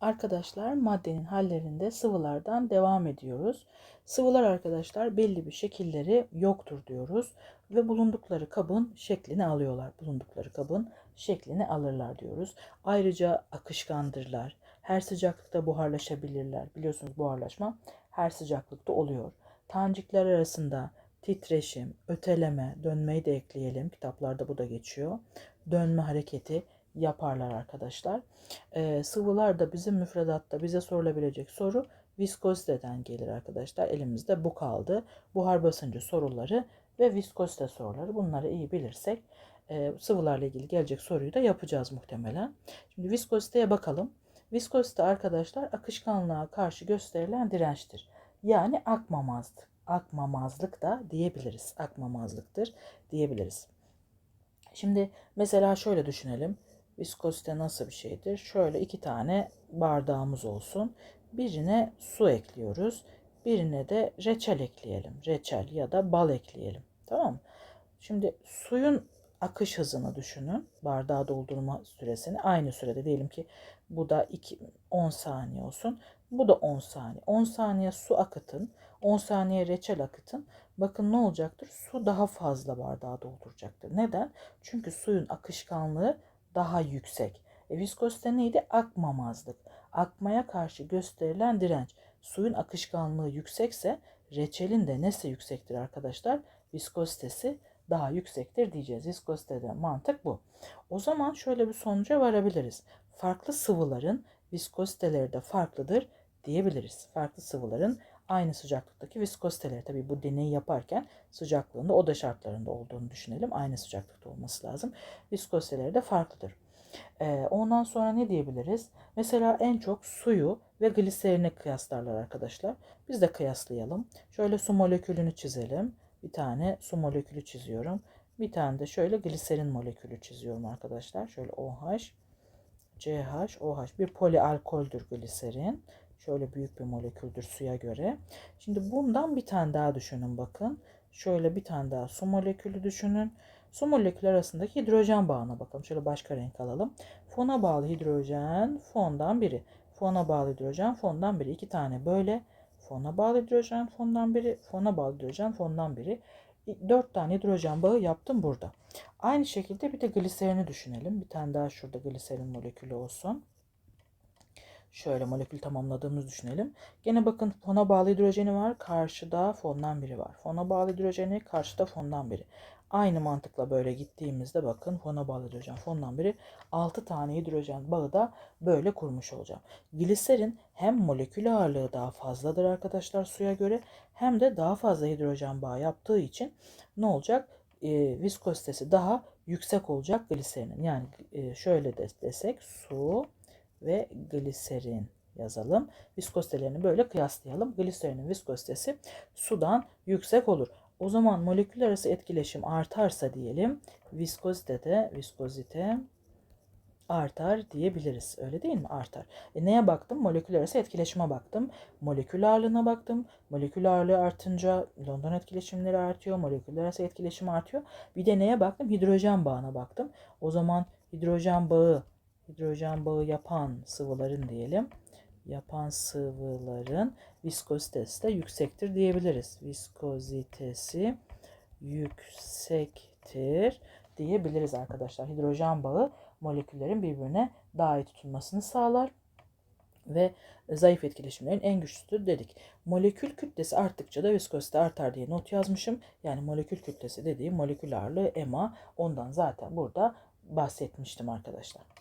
Arkadaşlar maddenin hallerinde sıvılardan devam ediyoruz. Sıvılar arkadaşlar belli bir şekilleri yoktur diyoruz ve bulundukları kabın şeklini alıyorlar. Bulundukları kabın şeklini alırlar diyoruz. Ayrıca akışkandırlar. Her sıcaklıkta buharlaşabilirler. Biliyorsunuz buharlaşma her sıcaklıkta oluyor. Tanecikler arasında titreşim, öteleme, dönmeyi de ekleyelim. Kitaplarda bu da geçiyor. Dönme hareketi yaparlar arkadaşlar. Ee, sıvılar da bizim müfredatta bize sorulabilecek soru viskoziteden gelir arkadaşlar. Elimizde bu kaldı. Buhar basıncı soruları ve viskozite soruları. Bunları iyi bilirsek e, sıvılarla ilgili gelecek soruyu da yapacağız muhtemelen. Şimdi viskoziteye bakalım. Viskozite arkadaşlar akışkanlığa karşı gösterilen dirençtir. Yani akmamazlık. Akmamazlık da diyebiliriz. Akmamazlıktır diyebiliriz. Şimdi mesela şöyle düşünelim. Viskozite nasıl bir şeydir? Şöyle iki tane bardağımız olsun. Birine su ekliyoruz. Birine de reçel ekleyelim. Reçel ya da bal ekleyelim. Tamam mı? Şimdi suyun akış hızını düşünün. Bardağı doldurma süresini aynı sürede diyelim ki bu da 2, 10 saniye olsun. Bu da 10 saniye. 10 saniye su akıtın. 10 saniye reçel akıtın. Bakın ne olacaktır? Su daha fazla bardağı dolduracaktır. Neden? Çünkü suyun akışkanlığı daha yüksek. E, viskozite neydi? Akmamazlık. Akmaya karşı gösterilen direnç. Suyun akışkanlığı yüksekse reçelin de nesi yüksektir arkadaşlar? Viskozitesi daha yüksektir diyeceğiz. Viskozitede mantık bu. O zaman şöyle bir sonuca varabiliriz. Farklı sıvıların viskoziteleri de farklıdır diyebiliriz. Farklı sıvıların aynı sıcaklıktaki viskoziteleri. Tabii bu deneyi yaparken sıcaklığında oda şartlarında olduğunu düşünelim. Aynı sıcaklıkta olması lazım. Viskoziteleri de farklıdır. Ee, ondan sonra ne diyebiliriz? Mesela en çok suyu ve gliserini kıyaslarlar arkadaşlar. Biz de kıyaslayalım. Şöyle su molekülünü çizelim. Bir tane su molekülü çiziyorum. Bir tane de şöyle gliserin molekülü çiziyorum arkadaşlar. Şöyle OH, CH, OH bir polialkoldür gliserin. Şöyle büyük bir moleküldür suya göre. Şimdi bundan bir tane daha düşünün bakın. Şöyle bir tane daha su molekülü düşünün. Su molekülü arasındaki hidrojen bağına bakalım. Şöyle başka renk alalım. Fona bağlı hidrojen fondan biri. Fona bağlı hidrojen fondan biri. İki tane böyle. Fona bağlı hidrojen fondan biri. Fona bağlı hidrojen fondan biri. Dört tane hidrojen bağı yaptım burada. Aynı şekilde bir de gliserini düşünelim. Bir tane daha şurada gliserin molekülü olsun. Şöyle molekül tamamladığımızı düşünelim. Gene bakın fona bağlı hidrojeni var. Karşıda fondan biri var. Fona bağlı hidrojeni karşıda fondan biri. Aynı mantıkla böyle gittiğimizde bakın fona bağlı hidrojen fondan biri 6 tane hidrojen bağı da böyle kurmuş olacağım. Gliserin hem molekül ağırlığı daha fazladır arkadaşlar suya göre hem de daha fazla hidrojen bağı yaptığı için ne olacak? E, viskozitesi daha yüksek olacak gliserinin. Yani e, şöyle de desek su ve gliserin yazalım. Viskozitelerini böyle kıyaslayalım. Gliserinin viskozitesi sudan yüksek olur. O zaman molekül arası etkileşim artarsa diyelim viskozite de viskozite artar diyebiliriz. Öyle değil mi? Artar. E neye baktım? Molekül arası etkileşime baktım. Molekül ağırlığına baktım. Molekül ağırlığı artınca London etkileşimleri artıyor. Molekül arası etkileşim artıyor. Bir de neye baktım? Hidrojen bağına baktım. O zaman hidrojen bağı hidrojen bağı yapan sıvıların diyelim yapan sıvıların viskozitesi de yüksektir diyebiliriz. Viskozitesi yüksektir diyebiliriz arkadaşlar. Hidrojen bağı moleküllerin birbirine daha iyi tutunmasını sağlar ve zayıf etkileşimlerin en güçlüsüdür dedik. Molekül kütlesi arttıkça da viskozite artar diye not yazmışım. Yani molekül kütlesi dediğim molekül ağırlığı EMA. Ondan zaten burada bahsetmiştim arkadaşlar.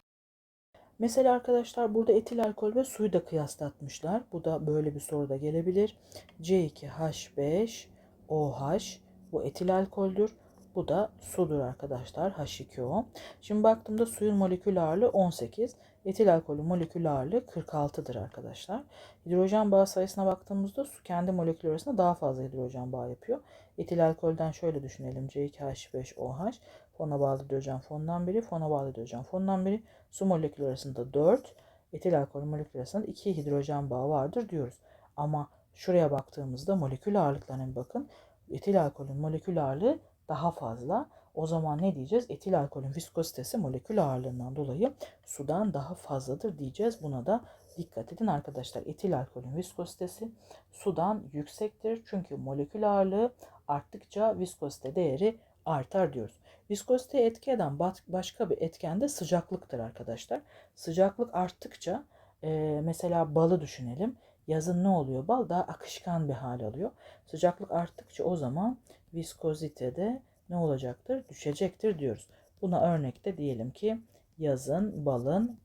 Mesela arkadaşlar burada etil alkol ve suyu da kıyaslatmışlar. Bu da böyle bir soru da gelebilir. C2H5OH bu etil alkoldür. Bu da sudur arkadaşlar H2O. Şimdi baktığımda suyun molekül ağırlığı 18. Etil alkolün molekül ağırlığı 46'dır arkadaşlar. Hidrojen bağı sayısına baktığımızda su kendi molekülü arasında daha fazla hidrojen bağı yapıyor. Etil alkolden şöyle düşünelim. C2H5OH fona bağlı hidrojen fondan biri, fona bağlı hidrojen fondan biri. Su molekülü arasında 4, etil alkol molekülü arasında 2 hidrojen bağı vardır diyoruz. Ama şuraya baktığımızda molekül ağırlıklarına bakın. Etil alkolün molekül ağırlığı daha fazla. O zaman ne diyeceğiz? Etil alkolün viskozitesi molekül ağırlığından dolayı sudan daha fazladır diyeceğiz. Buna da dikkat edin arkadaşlar. Etil alkolün viskozitesi sudan yüksektir. Çünkü molekül ağırlığı arttıkça viskozite değeri artar diyoruz. Viskoziteye etki eden başka bir etken de sıcaklıktır arkadaşlar. Sıcaklık arttıkça e, mesela balı düşünelim. Yazın ne oluyor? Bal daha akışkan bir hal alıyor. Sıcaklık arttıkça o zaman viskozite de ne olacaktır? Düşecektir diyoruz. Buna örnekte diyelim ki yazın balın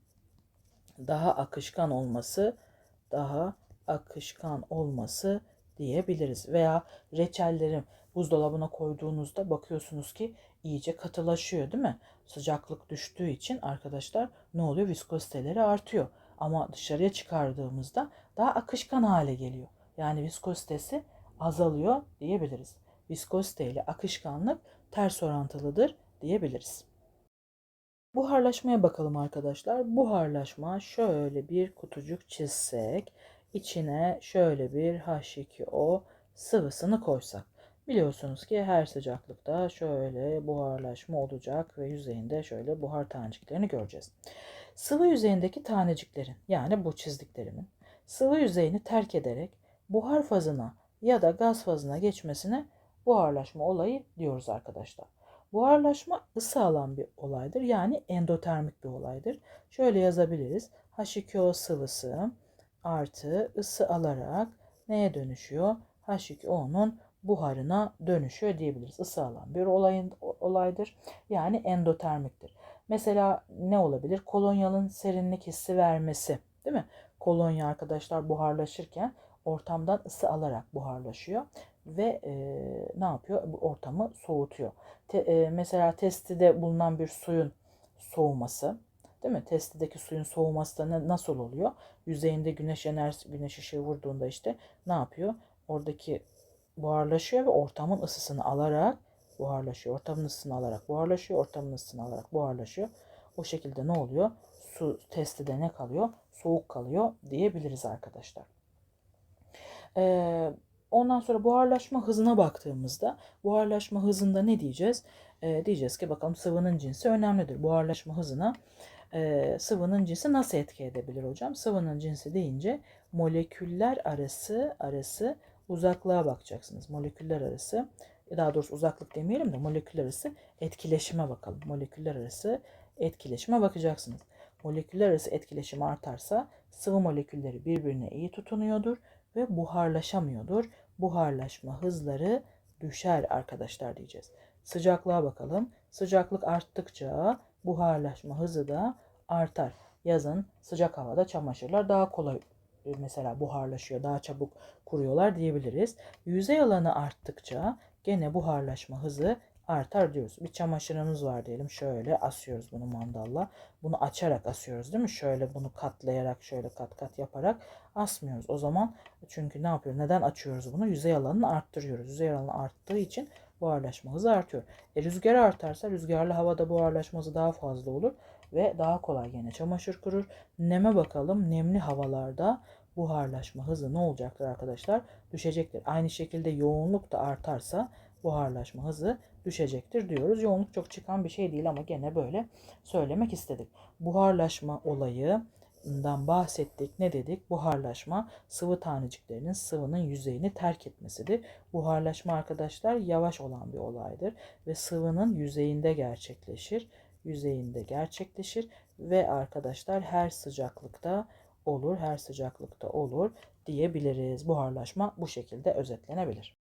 daha akışkan olması, daha akışkan olması diyebiliriz. Veya reçellerin buzdolabına koyduğunuzda bakıyorsunuz ki iyice katılaşıyor değil mi? Sıcaklık düştüğü için arkadaşlar ne oluyor? Viskoziteleri artıyor. Ama dışarıya çıkardığımızda daha akışkan hale geliyor. Yani viskozitesi azalıyor diyebiliriz. Viskozite ile akışkanlık ters orantılıdır diyebiliriz. Buharlaşmaya bakalım arkadaşlar. Buharlaşma şöyle bir kutucuk çizsek, içine şöyle bir H2O sıvısını koysak. Biliyorsunuz ki her sıcaklıkta şöyle buharlaşma olacak ve yüzeyinde şöyle buhar taneciklerini göreceğiz. Sıvı yüzeyindeki taneciklerin yani bu çizdiklerimin sıvı yüzeyini terk ederek buhar fazına ya da gaz fazına geçmesine buharlaşma olayı diyoruz arkadaşlar. Buharlaşma ısı alan bir olaydır. Yani endotermik bir olaydır. Şöyle yazabiliriz. H2O sıvısı artı ısı alarak neye dönüşüyor? H2O'nun buharına dönüşüyor diyebiliriz. Isı alan bir olayın, olaydır. Yani endotermiktir. Mesela ne olabilir? Kolonyalın serinlik hissi vermesi. Değil mi? Kolonya arkadaşlar buharlaşırken ortamdan ısı alarak buharlaşıyor ve e, ne yapıyor? Bu ortamı soğutuyor. Te, e, mesela testide bulunan bir suyun soğuması, değil mi? Testideki suyun soğuması da ne, nasıl oluyor? Yüzeyinde güneş enerjisi, güneş ışığı vurduğunda işte ne yapıyor? Oradaki buharlaşıyor ve ortamın ısısını alarak buharlaşıyor. Ortamın ısısını alarak buharlaşıyor. Ortamın ısısını alarak buharlaşıyor. O şekilde ne oluyor? Su testide ne kalıyor? Soğuk kalıyor diyebiliriz arkadaşlar. Ee, ondan sonra buharlaşma hızına baktığımızda buharlaşma hızında ne diyeceğiz? Ee, diyeceğiz ki bakalım sıvının cinsi önemlidir. Buharlaşma hızına e, sıvının cinsi nasıl etki edebilir hocam? Sıvının cinsi deyince moleküller arası arası uzaklığa bakacaksınız. Moleküller arası daha doğrusu uzaklık demeyelim de moleküller arası etkileşime bakalım. Moleküller arası etkileşime bakacaksınız. Moleküller arası etkileşim artarsa sıvı molekülleri birbirine iyi tutunuyordur ve buharlaşamıyordur. Buharlaşma hızları düşer arkadaşlar diyeceğiz. Sıcaklığa bakalım. Sıcaklık arttıkça buharlaşma hızı da artar. Yazın sıcak havada çamaşırlar daha kolay e, mesela buharlaşıyor, daha çabuk kuruyorlar diyebiliriz. Yüzey alanı arttıkça gene buharlaşma hızı artar diyoruz. Bir çamaşırımız var diyelim. Şöyle asıyoruz bunu mandalla. Bunu açarak asıyoruz değil mi? Şöyle bunu katlayarak şöyle kat kat yaparak asmıyoruz. O zaman çünkü ne yapıyor? Neden açıyoruz bunu? Yüzey alanını arttırıyoruz. Yüzey alanı arttığı için buharlaşma hızı artıyor. E, rüzgar artarsa rüzgarlı havada buharlaşma hızı daha fazla olur ve daha kolay gene çamaşır kurur. Neme bakalım. Nemli havalarda buharlaşma hızı ne olacaktır arkadaşlar? Düşecektir. Aynı şekilde yoğunluk da artarsa buharlaşma hızı düşecektir diyoruz. Yoğunluk çok çıkan bir şey değil ama gene böyle söylemek istedik. Buharlaşma olayından bahsettik. Ne dedik? Buharlaşma sıvı taneciklerinin sıvının yüzeyini terk etmesidir. Buharlaşma arkadaşlar yavaş olan bir olaydır ve sıvının yüzeyinde gerçekleşir. Yüzeyinde gerçekleşir ve arkadaşlar her sıcaklıkta olur, her sıcaklıkta olur diyebiliriz. Buharlaşma bu şekilde özetlenebilir.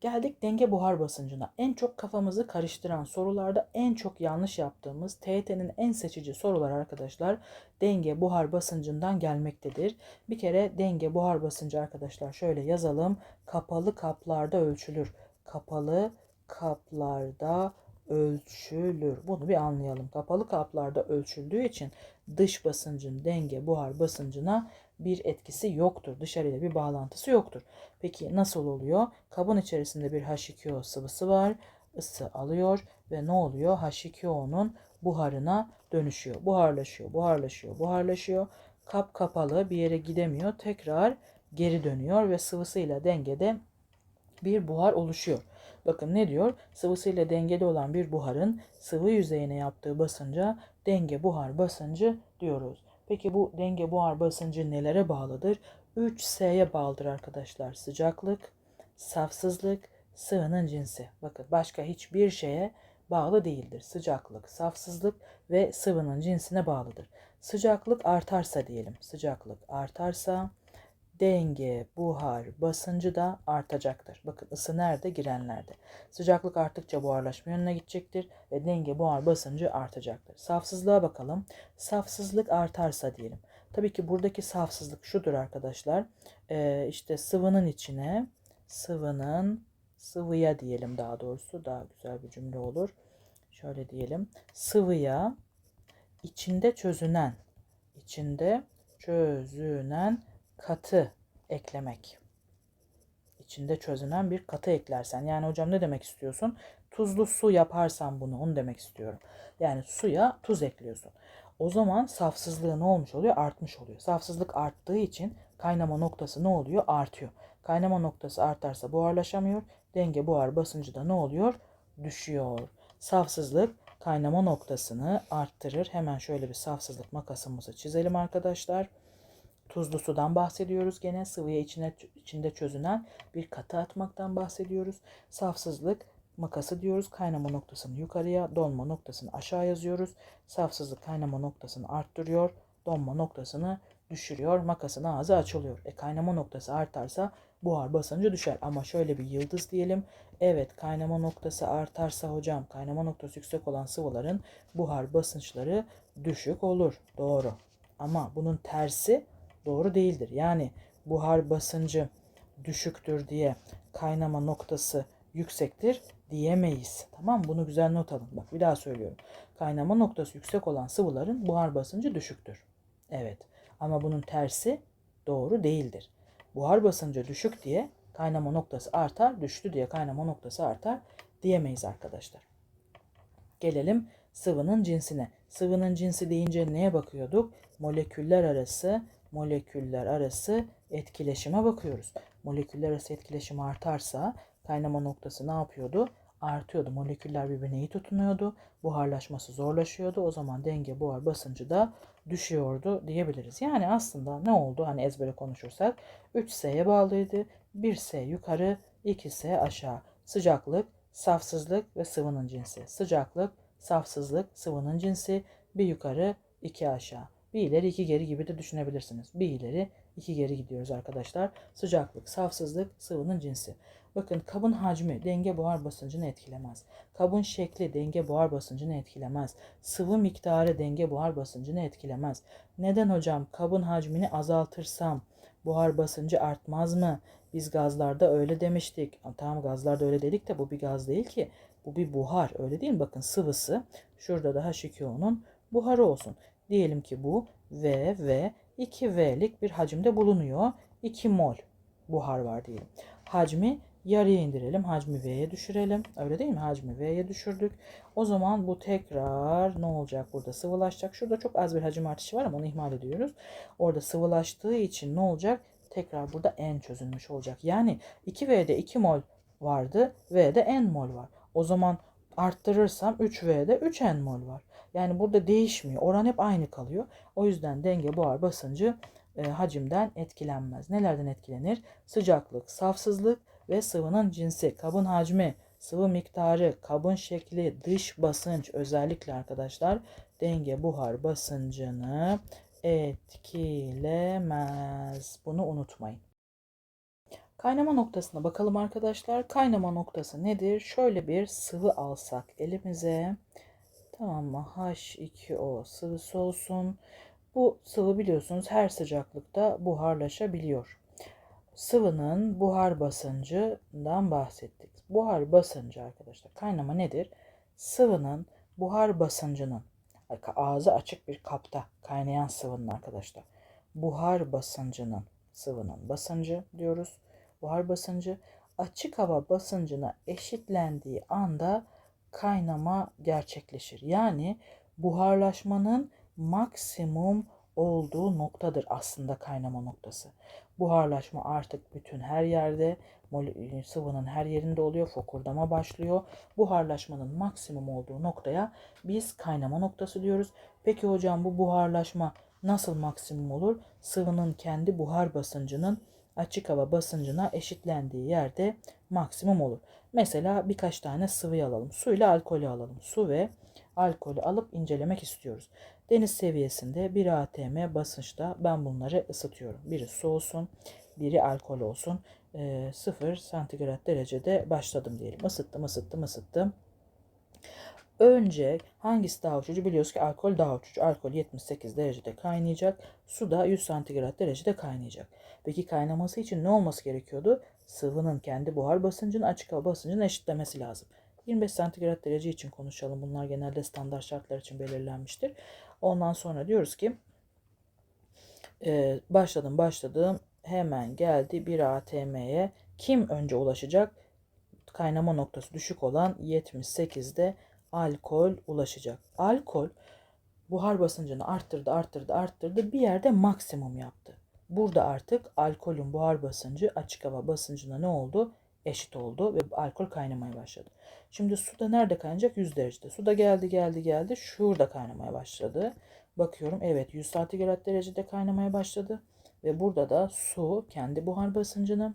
Geldik denge buhar basıncına. En çok kafamızı karıştıran sorularda en çok yanlış yaptığımız TYT'nin en seçici sorular arkadaşlar denge buhar basıncından gelmektedir. Bir kere denge buhar basıncı arkadaşlar şöyle yazalım. Kapalı kaplarda ölçülür. Kapalı kaplarda ölçülür. Bunu bir anlayalım. Kapalı kaplarda ölçüldüğü için dış basıncın denge buhar basıncına bir etkisi yoktur. Dışarıyla bir bağlantısı yoktur. Peki nasıl oluyor? Kabın içerisinde bir H2O sıvısı var. Isı alıyor ve ne oluyor? H2O'nun buharına dönüşüyor. Buharlaşıyor, buharlaşıyor, buharlaşıyor. Kap kapalı bir yere gidemiyor. Tekrar geri dönüyor ve sıvısıyla dengede bir buhar oluşuyor. Bakın ne diyor? Sıvısıyla dengeli olan bir buharın sıvı yüzeyine yaptığı basınca denge buhar basıncı diyoruz. Peki bu denge buhar basıncı nelere bağlıdır? 3S'ye bağlıdır arkadaşlar. Sıcaklık, safsızlık, sıvının cinsi. Bakın başka hiçbir şeye bağlı değildir. Sıcaklık, safsızlık ve sıvının cinsine bağlıdır. Sıcaklık artarsa diyelim. Sıcaklık artarsa denge, buhar, basıncı da artacaktır. Bakın ısı nerede? Girenlerde. Sıcaklık arttıkça buharlaşma yönüne gidecektir ve denge, buhar, basıncı artacaktır. Safsızlığa bakalım. Safsızlık artarsa diyelim. Tabii ki buradaki safsızlık şudur arkadaşlar. Ee, işte sıvının içine, sıvının, sıvıya diyelim daha doğrusu daha güzel bir cümle olur. Şöyle diyelim. Sıvıya içinde çözünen, içinde çözünen katı eklemek. İçinde çözünen bir katı eklersen. Yani hocam ne demek istiyorsun? Tuzlu su yaparsan bunu onu demek istiyorum. Yani suya tuz ekliyorsun. O zaman safsızlığı ne olmuş oluyor? Artmış oluyor. Safsızlık arttığı için kaynama noktası ne oluyor? Artıyor. Kaynama noktası artarsa buharlaşamıyor. Denge buhar basıncı da ne oluyor? Düşüyor. Safsızlık kaynama noktasını arttırır. Hemen şöyle bir safsızlık makasımızı çizelim arkadaşlar. Tuzlu sudan bahsediyoruz gene. Sıvıya içine, içinde çözünen bir katı atmaktan bahsediyoruz. Safsızlık makası diyoruz. Kaynama noktasını yukarıya, donma noktasını aşağı yazıyoruz. Safsızlık kaynama noktasını arttırıyor. Donma noktasını düşürüyor. Makasın ağzı açılıyor. E kaynama noktası artarsa buhar basıncı düşer. Ama şöyle bir yıldız diyelim. Evet kaynama noktası artarsa hocam kaynama noktası yüksek olan sıvıların buhar basınçları düşük olur. Doğru. Ama bunun tersi doğru değildir. Yani buhar basıncı düşüktür diye kaynama noktası yüksektir diyemeyiz. Tamam Bunu güzel not alın. Bak bir daha söylüyorum. Kaynama noktası yüksek olan sıvıların buhar basıncı düşüktür. Evet. Ama bunun tersi doğru değildir. Buhar basıncı düşük diye kaynama noktası artar, düştü diye kaynama noktası artar diyemeyiz arkadaşlar. Gelelim sıvının cinsine. Sıvının cinsi deyince neye bakıyorduk? Moleküller arası moleküller arası etkileşime bakıyoruz. Moleküller arası etkileşim artarsa kaynama noktası ne yapıyordu? Artıyordu. Moleküller birbirine iyi tutunuyordu. Buharlaşması zorlaşıyordu. O zaman denge buhar basıncı da düşüyordu diyebiliriz. Yani aslında ne oldu? Hani ezbere konuşursak 3S'ye bağlıydı. 1S yukarı, 2S aşağı. Sıcaklık, safsızlık ve sıvının cinsi. Sıcaklık, safsızlık, sıvının cinsi. Bir yukarı, iki aşağı. Bir ileri iki geri gibi de düşünebilirsiniz. Bir ileri iki geri gidiyoruz arkadaşlar. Sıcaklık, safsızlık, sıvının cinsi. Bakın kabın hacmi denge buhar basıncını etkilemez. Kabın şekli denge buhar basıncını etkilemez. Sıvı miktarı denge buhar basıncını etkilemez. Neden hocam kabın hacmini azaltırsam buhar basıncı artmaz mı? Biz gazlarda öyle demiştik. Tamam gazlarda öyle dedik de bu bir gaz değil ki. Bu bir buhar öyle değil mi? Bakın sıvısı şurada da H2O'nun buharı olsun. Diyelim ki bu V ve 2V'lik bir hacimde bulunuyor. 2 mol buhar var diyelim. Hacmi yarıya indirelim. Hacmi V'ye düşürelim. Öyle değil mi? Hacmi V'ye düşürdük. O zaman bu tekrar ne olacak? Burada sıvılaşacak. Şurada çok az bir hacim artışı var ama onu ihmal ediyoruz. Orada sıvılaştığı için ne olacak? Tekrar burada N çözülmüş olacak. Yani 2V'de 2 mol vardı. V'de N mol var. O zaman arttırırsam 3V'de 3N mol var. Yani burada değişmiyor. Oran hep aynı kalıyor. O yüzden denge buhar basıncı e, hacimden etkilenmez. Nelerden etkilenir? Sıcaklık, safsızlık ve sıvının cinsi, kabın hacmi, sıvı miktarı, kabın şekli, dış basınç özellikle arkadaşlar denge buhar basıncını etkilemez. Bunu unutmayın. Kaynama noktasına bakalım arkadaşlar. Kaynama noktası nedir? Şöyle bir sıvı alsak elimize. Tamam mı? H2O sıvısı olsun. Bu sıvı biliyorsunuz her sıcaklıkta buharlaşabiliyor. Sıvının buhar basıncından bahsettik. Buhar basıncı arkadaşlar kaynama nedir? Sıvının buhar basıncının ağzı açık bir kapta kaynayan sıvının arkadaşlar. Buhar basıncının sıvının basıncı diyoruz. Buhar basıncı açık hava basıncına eşitlendiği anda kaynama gerçekleşir. Yani buharlaşmanın maksimum olduğu noktadır aslında kaynama noktası. Buharlaşma artık bütün her yerde, mol- sıvının her yerinde oluyor, fokurdama başlıyor. Buharlaşmanın maksimum olduğu noktaya biz kaynama noktası diyoruz. Peki hocam bu buharlaşma nasıl maksimum olur? Sıvının kendi buhar basıncının açık hava basıncına eşitlendiği yerde maksimum olur. Mesela birkaç tane sıvı alalım. Su ile alkolü alalım. Su ve alkolü alıp incelemek istiyoruz. Deniz seviyesinde 1 atm basınçta ben bunları ısıtıyorum. Biri su olsun, biri alkol olsun. E, 0 santigrat derecede başladım diyelim. Isıttım, ısıttım, ısıttım. Önce hangisi daha uçucu biliyoruz ki alkol daha uçucu. Alkol 78 derecede kaynayacak. Su da 100 santigrat derecede kaynayacak. Peki kaynaması için ne olması gerekiyordu? Sıvının kendi buhar basıncını açık hava basıncını eşitlemesi lazım. 25 santigrat derece için konuşalım. Bunlar genelde standart şartlar için belirlenmiştir. Ondan sonra diyoruz ki e, başladım başladım hemen geldi 1 atm'ye. Kim önce ulaşacak? Kaynama noktası düşük olan 78'de alkol ulaşacak. Alkol buhar basıncını arttırdı, arttırdı, arttırdı. Bir yerde maksimum yaptı. Burada artık alkolün buhar basıncı açık hava basıncına ne oldu? Eşit oldu ve alkol kaynamaya başladı. Şimdi suda nerede kaynayacak? 100 derecede. Suda geldi, geldi, geldi. Şurada kaynamaya başladı. Bakıyorum evet 100 santigrat derecede kaynamaya başladı. Ve burada da su kendi buhar basıncını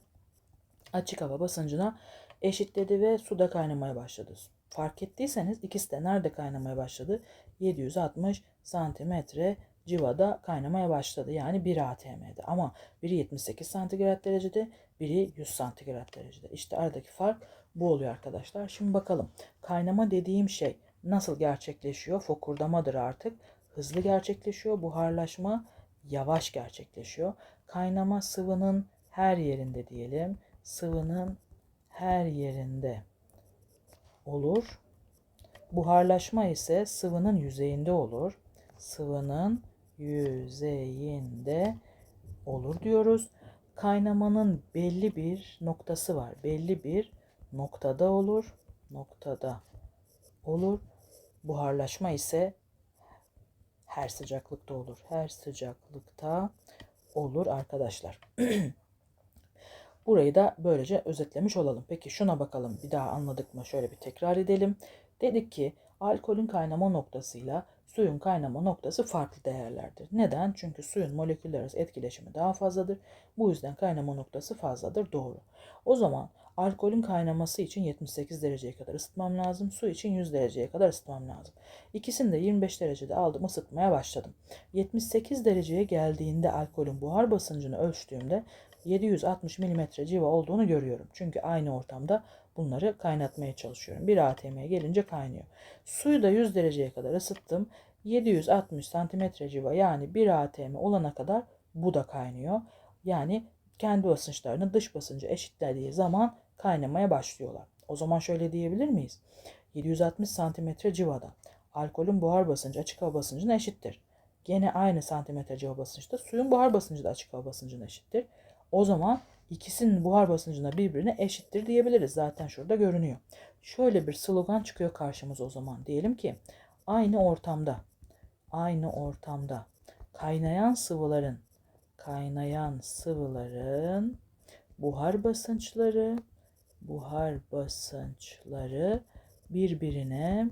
açık hava basıncına eşitledi ve suda kaynamaya başladı. Fark ettiyseniz ikisi de nerede kaynamaya başladı? 760 santimetre civada kaynamaya başladı. Yani 1 atm'de. Ama biri 78 santigrat derecede, biri 100 santigrat derecede. İşte aradaki fark bu oluyor arkadaşlar. Şimdi bakalım. Kaynama dediğim şey nasıl gerçekleşiyor? Fokurdamadır artık. Hızlı gerçekleşiyor. Buharlaşma yavaş gerçekleşiyor. Kaynama sıvının her yerinde diyelim. Sıvının her yerinde olur. Buharlaşma ise sıvının yüzeyinde olur. Sıvının yüzeyinde olur diyoruz. Kaynamanın belli bir noktası var. Belli bir noktada olur. Noktada olur. Buharlaşma ise her sıcaklıkta olur. Her sıcaklıkta olur arkadaşlar. Burayı da böylece özetlemiş olalım. Peki şuna bakalım bir daha anladık mı? Şöyle bir tekrar edelim. Dedik ki alkolün kaynama noktasıyla suyun kaynama noktası farklı değerlerdir. Neden? Çünkü suyun moleküller arası etkileşimi daha fazladır. Bu yüzden kaynama noktası fazladır. Doğru. O zaman alkolün kaynaması için 78 dereceye kadar ısıtmam lazım. Su için 100 dereceye kadar ısıtmam lazım. İkisini de 25 derecede aldım ısıtmaya başladım. 78 dereceye geldiğinde alkolün buhar basıncını ölçtüğümde 760 mm civa olduğunu görüyorum. Çünkü aynı ortamda bunları kaynatmaya çalışıyorum. 1 atm'ye gelince kaynıyor. Suyu da 100 dereceye kadar ısıttım. 760 cm civa yani 1 atm olana kadar bu da kaynıyor. Yani kendi basınçlarını dış basıncı eşitlediği zaman kaynamaya başlıyorlar. O zaman şöyle diyebilir miyiz? 760 cm civada alkolün buhar basıncı açık hava basıncına eşittir. Gene aynı santimetre civa basınçta suyun buhar basıncı da açık hava basıncına eşittir. O zaman ikisinin buhar basıncına birbirine eşittir diyebiliriz. Zaten şurada görünüyor. Şöyle bir slogan çıkıyor karşımıza o zaman. Diyelim ki aynı ortamda aynı ortamda kaynayan sıvıların kaynayan sıvıların buhar basınçları buhar basınçları birbirine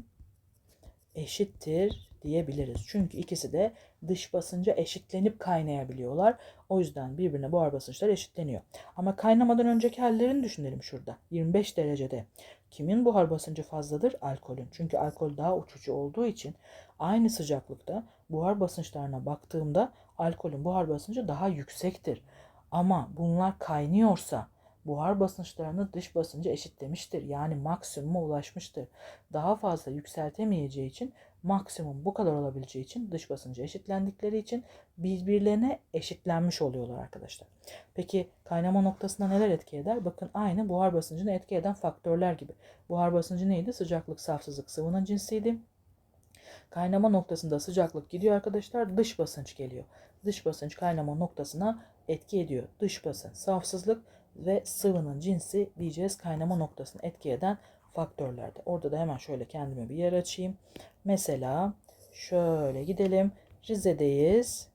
eşittir diyebiliriz. Çünkü ikisi de dış basınca eşitlenip kaynayabiliyorlar. O yüzden birbirine buhar basınçları eşitleniyor. Ama kaynamadan önceki hallerini düşünelim şurada. 25 derecede. Kimin buhar basıncı fazladır? Alkolün. Çünkü alkol daha uçucu olduğu için aynı sıcaklıkta buhar basınçlarına baktığımda alkolün buhar basıncı daha yüksektir. Ama bunlar kaynıyorsa buhar basınçlarını dış basıncı eşitlemiştir. Yani maksimuma ulaşmıştır. Daha fazla yükseltemeyeceği için maksimum bu kadar olabileceği için dış basıncı eşitlendikleri için birbirlerine eşitlenmiş oluyorlar arkadaşlar. Peki kaynama noktasında neler etki eder? Bakın aynı buhar basıncını etki eden faktörler gibi. Buhar basıncı neydi? Sıcaklık, safsızlık sıvının cinsiydi. Kaynama noktasında sıcaklık gidiyor arkadaşlar. Dış basınç geliyor. Dış basınç kaynama noktasına etki ediyor. Dış basınç, safsızlık ve sıvının cinsi diyeceğiz kaynama noktasını etki eden faktörlerde. Orada da hemen şöyle kendime bir yer açayım. Mesela şöyle gidelim. Rize'deyiz.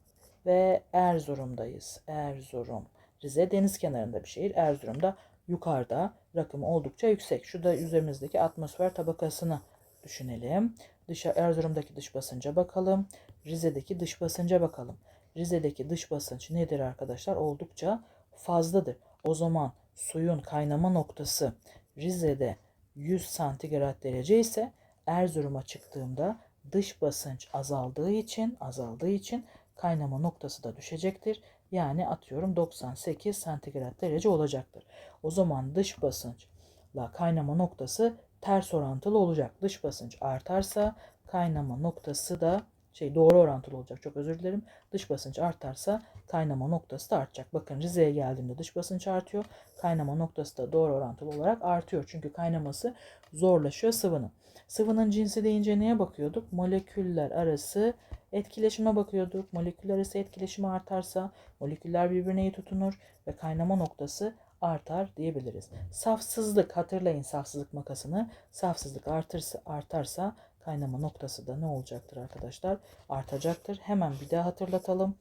ve Erzurum'dayız. Erzurum. Rize deniz kenarında bir şehir. Erzurum'da yukarıda rakımı oldukça yüksek. Şu da üzerimizdeki atmosfer tabakasını düşünelim. Dışa, Erzurum'daki dış basınca bakalım. Rize'deki dış basınca bakalım. Rize'deki dış basınç nedir arkadaşlar? Oldukça fazladır. O zaman suyun kaynama noktası Rize'de 100 santigrat derece ise Erzurum'a çıktığımda dış basınç azaldığı için azaldığı için kaynama noktası da düşecektir. Yani atıyorum 98 santigrat derece olacaktır. O zaman dış basınçla kaynama noktası ters orantılı olacak. Dış basınç artarsa kaynama noktası da şey doğru orantılı olacak. Çok özür dilerim. Dış basınç artarsa kaynama noktası da artacak. Bakın Rize'ye geldiğimde dış basınç artıyor. Kaynama noktası da doğru orantılı olarak artıyor. Çünkü kaynaması zorlaşıyor sıvının. Sıvının cinsi deyince neye bakıyorduk? Moleküller arası etkileşime bakıyorduk. Moleküller arası etkileşimi artarsa moleküller birbirine iyi tutunur ve kaynama noktası artar diyebiliriz. Safsızlık hatırlayın safsızlık makasını. Safsızlık artırsa artarsa kaynama noktası da ne olacaktır arkadaşlar? Artacaktır. Hemen bir daha hatırlatalım.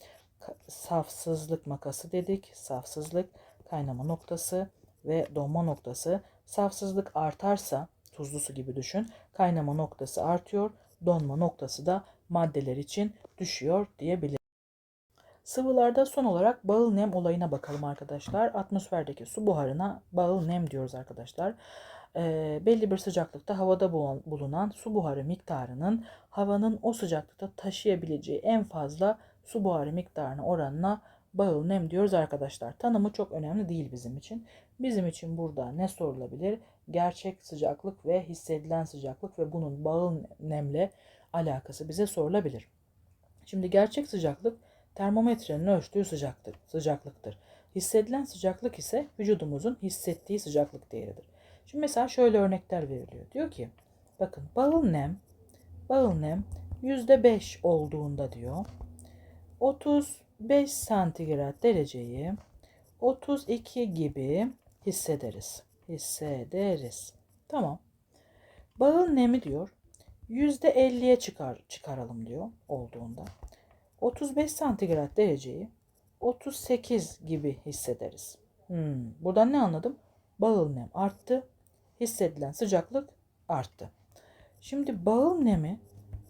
Safsızlık makası dedik. Safsızlık kaynama noktası ve donma noktası. Safsızlık artarsa tuzlu su gibi düşün. Kaynama noktası artıyor. Donma noktası da maddeler için düşüyor diyebiliriz. Sıvılarda son olarak bağıl nem olayına bakalım arkadaşlar. Atmosferdeki su buharına bağıl nem diyoruz arkadaşlar. E, belli bir sıcaklıkta havada bulunan su buharı miktarının havanın o sıcaklıkta taşıyabileceği en fazla su buharı miktarına oranına bağıl nem diyoruz arkadaşlar. Tanımı çok önemli değil bizim için. Bizim için burada ne sorulabilir? Gerçek sıcaklık ve hissedilen sıcaklık ve bunun bağıl nemle alakası bize sorulabilir. Şimdi gerçek sıcaklık termometrenin ölçtüğü sıcaklık, sıcaklıktır. Hissedilen sıcaklık ise vücudumuzun hissettiği sıcaklık değeridir. Şimdi mesela şöyle örnekler veriliyor. Diyor ki bakın bağıl nem bağıl nem %5 olduğunda diyor 35 santigrat dereceyi 32 gibi hissederiz. Hissederiz. Tamam. Bağıl nemi diyor %50'ye çıkar, çıkaralım diyor olduğunda. 35 santigrat dereceyi 38 gibi hissederiz. Hmm, buradan ne anladım? Bağıl nem arttı. Hissedilen sıcaklık arttı. Şimdi bağıl nemi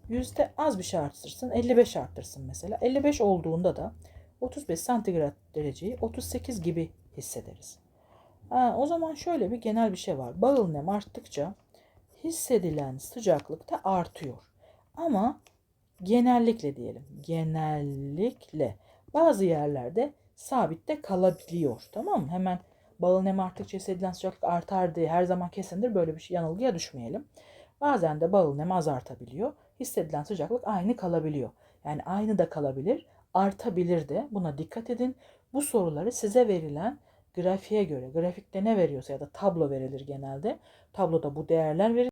yüzde az bir şey arttırsın. 55 arttırsın mesela. 55 olduğunda da 35 santigrat dereceyi 38 gibi hissederiz. Ha, o zaman şöyle bir genel bir şey var. Bağıl nem arttıkça hissedilen sıcaklık da artıyor. Ama genellikle diyelim. Genellikle bazı yerlerde sabitte kalabiliyor. Tamam mı? Hemen bağıl nem arttıkça hissedilen sıcaklık artar diye her zaman kesindir. Böyle bir şey yanılgıya düşmeyelim. Bazen de bağıl nem az. Hissedilen sıcaklık aynı kalabiliyor. Yani aynı da kalabilir, artabilir de. Buna dikkat edin. Bu soruları size verilen grafiğe göre, grafikte ne veriyorsa ya da tablo verilir genelde. Tabloda bu değerler verilir.